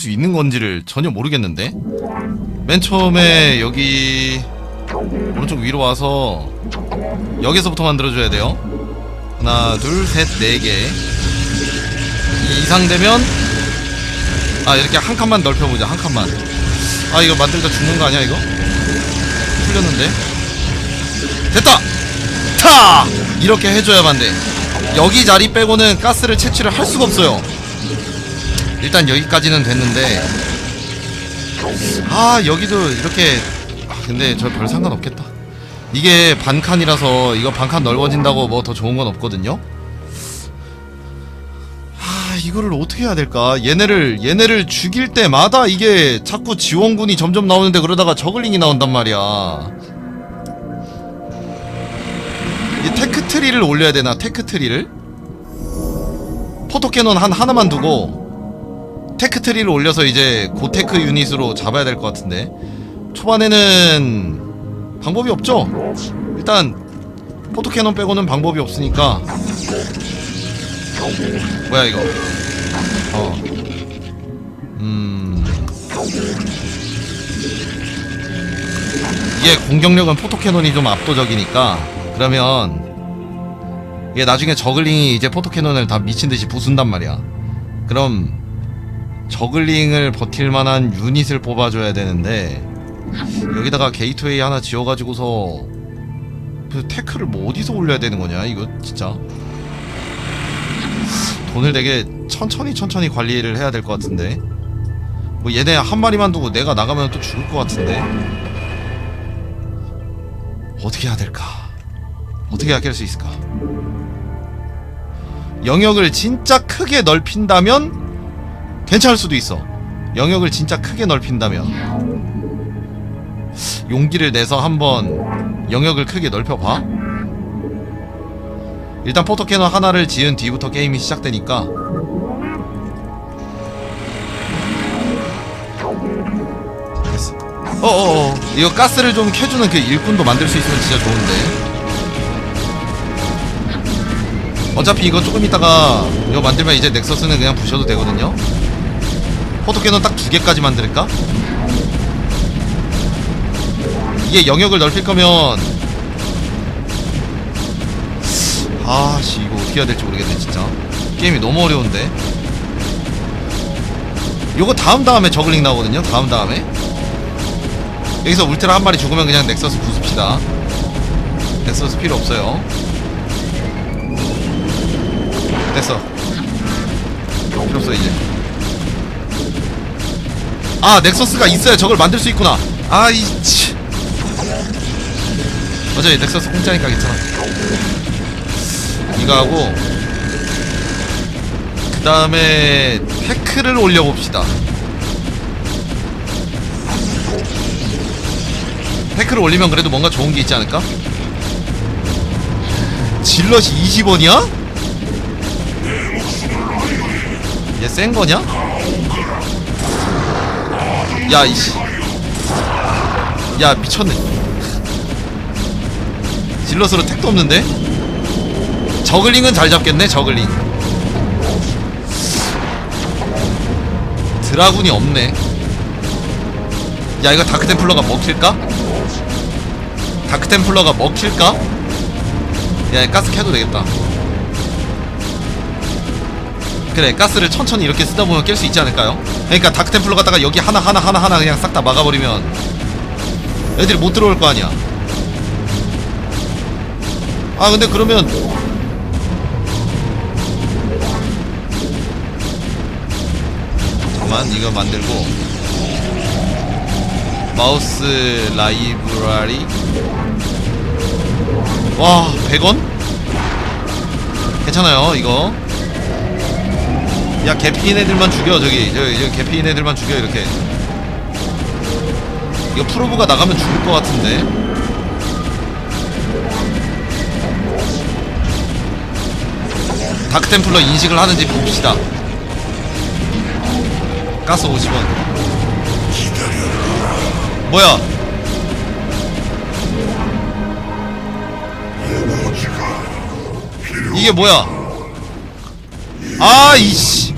수 있는 건지를 전혀 모르겠는데? 맨 처음에 여기 오른쪽 위로 와서 여기서부터 만들어줘야 돼요. 하나 둘셋네개. 이상 되면 아 이렇게 한 칸만 넓혀보자 한 칸만. 아 이거 만들다 죽는 거 아니야 이거? 풀렸는데? 됐다! 타! 이렇게 해줘야만 돼. 여기 자리 빼고는 가스를 채취를 할 수가 없어요 일단 여기까지는 됐는데. 아 여기도 이렇게. 아, 근데 저 별 상관없겠다. 이게 반칸이라서 이거 반칸 넓어진다고 뭐 더 좋은 건 없거든요? 아 이거를 어떻게 해야 될까? 얘네를 얘네를 죽일 때마다 이게 자꾸 지원군이 점점 나오는데 그러다가 저글링이 나온단 말이야. 이 테크트리를 올려야 되나 테크트리를? 포토캐논 한 하나만 두고 테크트리를 올려서 이제 고테크 유닛으로 잡아야 될 것 같은데. 초반에는 방법이 없죠? 일단 포토캐논 빼고는 방법이 없으니까. 뭐야 이거? 어. 음... 이게 공격력은 포토캐논이 좀 압도적이니까. 그러면 이게 나중에 저글링이 이제 포토캐논을 다 미친듯이 부순단 말이야. 그럼 저글링을 버틸 만한 유닛을 뽑아줘야 되는데 여기다가 게이트웨이 하나 지어가지고서 그 태클을 뭐 어디서 올려야 되는 거냐 이거 진짜? 돈을 되게 천천히 천천히 관리를 해야 될 것 같은데. 뭐 얘네 한 마리만 두고 내가 나가면 또 죽을 것 같은데. 어떻게 해야 될까? 어떻게 아낄 수 있을까? 영역을 진짜 크게 넓힌다면 괜찮을 수도 있어. 영역을 진짜 크게 넓힌다면 용기를 내서 한번 영역을 크게 넓혀봐. 일단 포토캐논 하나를 지은 뒤부터 게임이 시작되니까 됐어. 어어어 이거 가스를 좀 켜주는 그 일꾼도 만들 수 있으면 진짜 좋은데 어차피 이거 조금 있다가 이거 만들면 이제 넥서스는 그냥 부셔도 되거든요 포토캐논 딱 두 개까지 만들까? 이게 영역을 넓힐 거면 아씨 이거 어떻게 해야 될지 모르겠네 진짜. 게임이 너무 어려운데. 요거 다음 다음에 저글링 나오거든요 다음 다음에. 여기서 울트라 한 마리 죽으면 그냥 넥서스 부숩시다. 넥서스 필요 없어요. 됐어. 필요 없어 이제 아 넥서스가 있어야 저걸 만들 수 있구나 아이 치 어차피 넥서스 공짜니까 괜찮아 이거 하고 그 다음에 태크를 올려봅시다 태크를 올리면 그래도 뭔가 좋은 게 있지 않을까? 질럿이 20원이야? 얘 센 거냐? 야 이씨 야 미쳤네 질럿으로 택도 없는데? 저글링은 잘 잡겠네 저글링 드라군이 없네 야 이거 다크템플러가 먹힐까? 다크템플러가 먹힐까? 야 가스 켜도 되겠다 그래 가스를 천천히 이렇게 쓰다 보면 깰 수 있지 않을까요? 그러니까 다크템플러 갖다가 여기 하나 하나 하나 하나 그냥 싹 다 막아버리면 애들이 못 들어올 거 아니야 아 근데 그러면 잠깐만 이거 만들고 마우스 라이브러리 와 100원? 괜찮아요 이거 야 개피인 애들만 죽여 저기. 저기, 저기 개피인 애들만 죽여 이렇게. 이거 프로브가 나가면 죽을 것 같은데. 다크템플러 인식을 하는지 봅시다. 가스 50원. 뭐야? 이게 뭐야? 아 이씨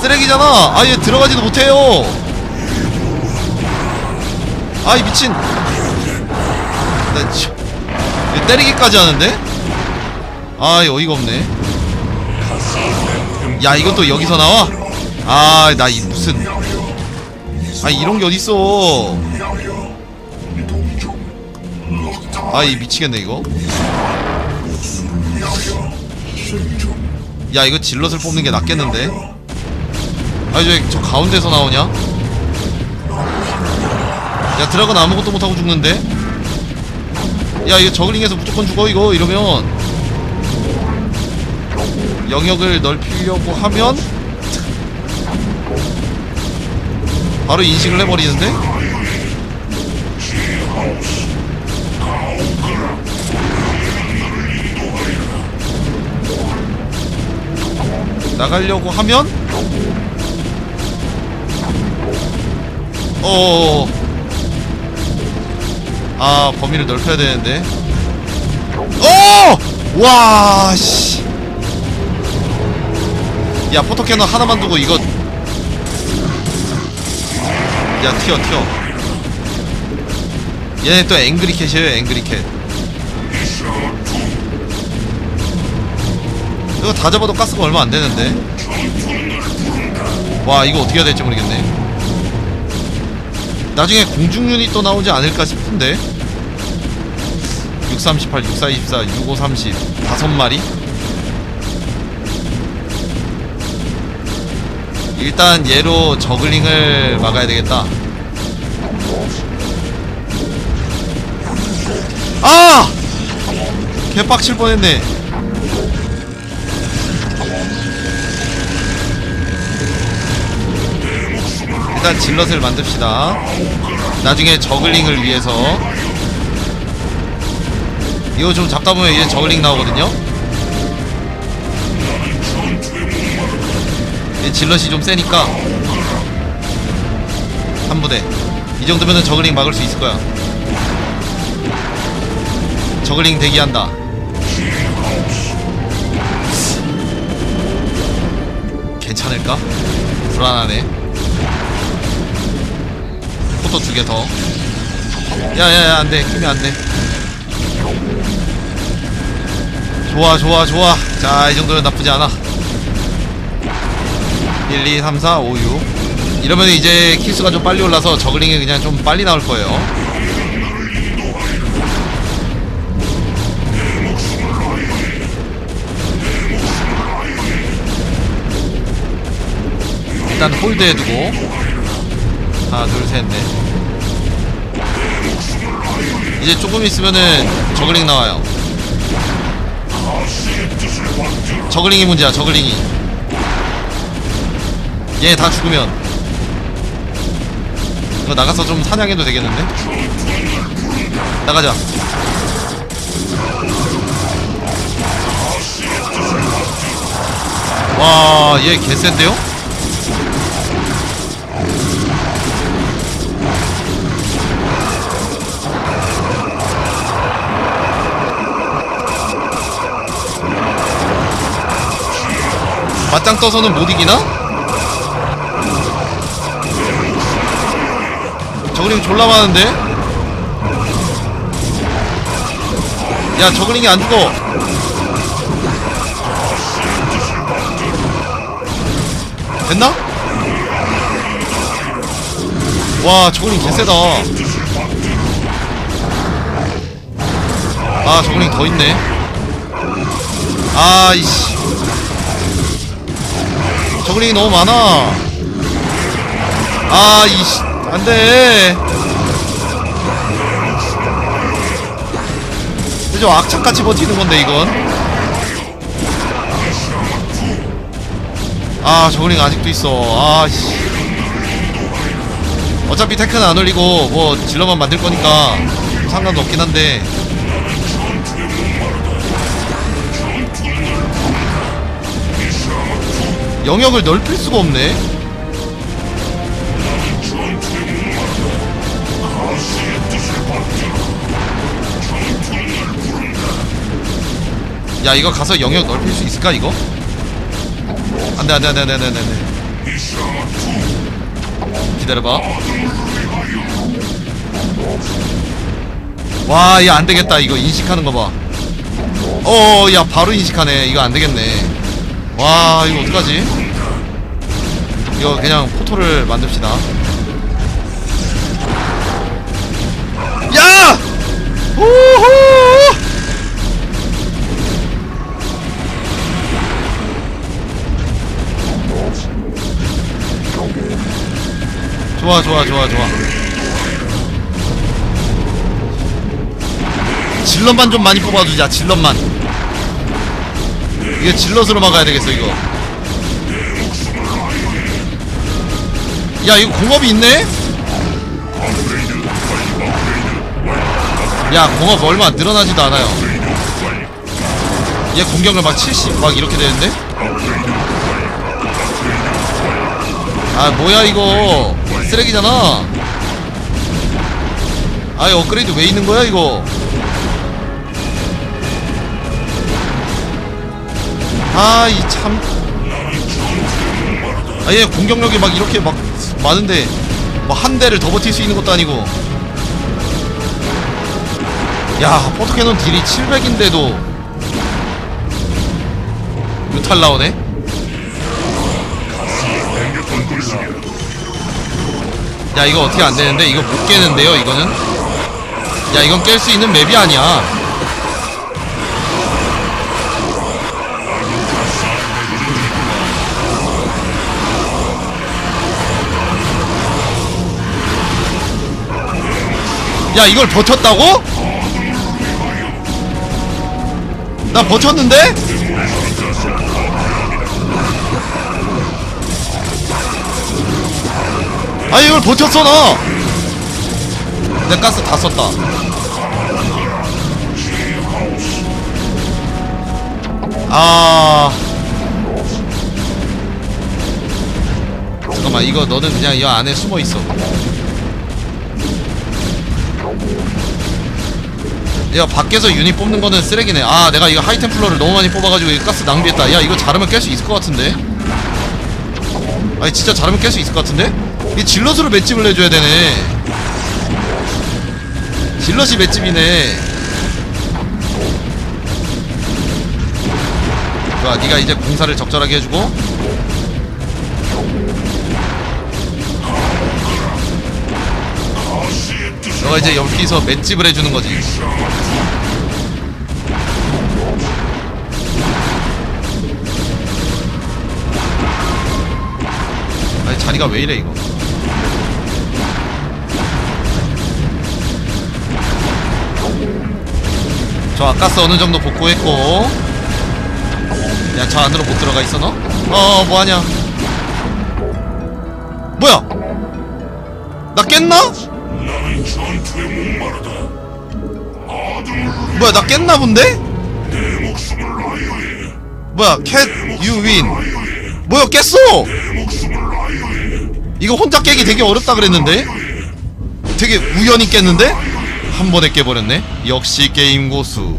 쓰레기잖아. 아얘 들어가지도 못해요. 아이 미친. 나 지- 얘 때리기까지 하는데? 아이 어이가 없네. 야 이것도 여기서 나와? 아 나 이 무슨. 아 이런 게 어딨어. 아이 미치겠네 이거. 야 이거 질럿을 뽑는 게 낫겠는데 아니 저, 저 가운데서 나오냐? 야 드라곤 아무것도 못하고 죽는데? 야 이거 저글링에서 무조건 죽어 이거. 이러면 영역을 넓히려고 하면 바로 인식을 해버리는데? 나가려고 하면 어. 아 범위를 넓혀야 되는데. 어! 와 씨. 야 포토캐논 하나만 두고 이거. 야 튀어 튀어. 얘네 또 앵그리캣이에요 앵그리캣. 이거 다 잡아도 가스가 얼마 안 되는데. 와 이거 어떻게 해야 될지 모르겠네. 나중에 공중 유닛 또 나오지 않을까 싶은데. 638, 6424, 6530 다섯 마리. 일단 얘로 저글링을 막아야 되겠다. 아! 개빡칠 뻔했네. 일단 질럿을 만듭시다. 나중에 저글링을 위해서 이거 좀 잡다 보면 이제 저글링 나오거든요. 이 질럿이 좀 세니까 한 부대. 이 정도면은 저글링 막을 수 있을 거야. 저글링 대기한다. 괜찮을까? 불안하네. 포토 두개 더. 야야야 안돼 키면 안돼. 좋아 좋아 좋아. 자 이 정도면 나쁘지 않아. 1, 2, 3, 4, 5, 6. 이러면 이제 키수가 좀 빨리 올라서 저글링이 그냥 좀 빨리 나올 거예요. 일단 홀드해두고 하나 둘셋넷. 이제 조금 있으면은 저글링 나와요. 저글링이 문제야 저글링이. 얘 다 죽으면. 이거 나가서 좀 사냥해도 되겠는데? 나가자. 와 얘 개센데요? 맞짱 떠서는 못 이기나? 저글링 졸라 많은데? 야 저글링이 안 죽어 됐나? 와 저글링 개세다 아 저글링 더 있네 아 이씨 저글링이 너무 많아. 아 이씨 안돼. 좀 악착같이 버티는 건데 이건. 아 저글링 아직도 있어. 아씨. 어차피 테크는 안 올리고 뭐 질러만 만들 거니까 상관도 없긴 한데 영역을 넓힐 수가 없네 야 이거 가서 영역 넓힐 수 있을까 이거? 안돼 안돼 안돼 안돼 안돼 안돼 기다려봐 와, 야, 안 되겠다. 이거 인식하는 거 봐. 어, 야, 바로 인식하네. 이거 안 되겠네. 와, 이거 어떡하지? 이거 그냥 포토를 만듭시다. 야! 호호! 좋아, 좋아, 좋아, 좋아. 질럿만 좀 많이 뽑아주자 질럿만 이게 질럿으로 막아야 되겠어 이거. 야 이거 공업이 있네? 야 공업 얼마 늘어나지도 않아요. 얘 공격을 막 70 막 이렇게 되는데? 아 뭐야 이거. 쓰레기잖아. 아이 업그레이드 왜 있는 거야 이거 아 이 참. 아얘 공격력이 막 이렇게 막 많은데 뭐 한 대를 더 버틸 수 있는 것도 아니고. 야 포토캐논 딜이 700인데도 유탈 나오네. 야 이거 어떻게 안 되는데 이거 못 깨는데요 이거는. 야 이건 깰 수 있는 맵이 아니야. 야 이걸 버텼다고? 나 버텼는데? 아 이걸 버텼어 나! 내 가스 다 썼다 아... 잠깐만 이거 너는 그냥 이 안에 숨어있어 야 밖에서 유닛 뽑는 거는 쓰레기네. 아 내가 이거 하이템플러를 너무 많이 뽑아가지고 가스 낭비했다. 야 이거 잘하면 깰 수 있을 것 같은데? 아니 진짜 잘하면 깰 수 있을 것 같은데? 이 질럿으로 맷집을 내줘야 되네. 질럿이 맷집이네. 좋아 네가 이제 공사를 적절하게 해주고 너가 이제 여기서 맷집을 해주는 거지. 아니 자리가 왜 이래 이거? 저 아까스 어느 정도 복구했고. 야 저 안으로 못 들어가 있어 너? 어 뭐하냐? 뭐야? 나 깼나? 뭐야 나 깼나 본데? 뭐야 캣 유윈. 뭐야 깼어! 이거 혼자 깨기 되게 어렵다 그랬는데? 되게 우연히 깼는데? 한 번에 깨버렸네. 역시 게임 고수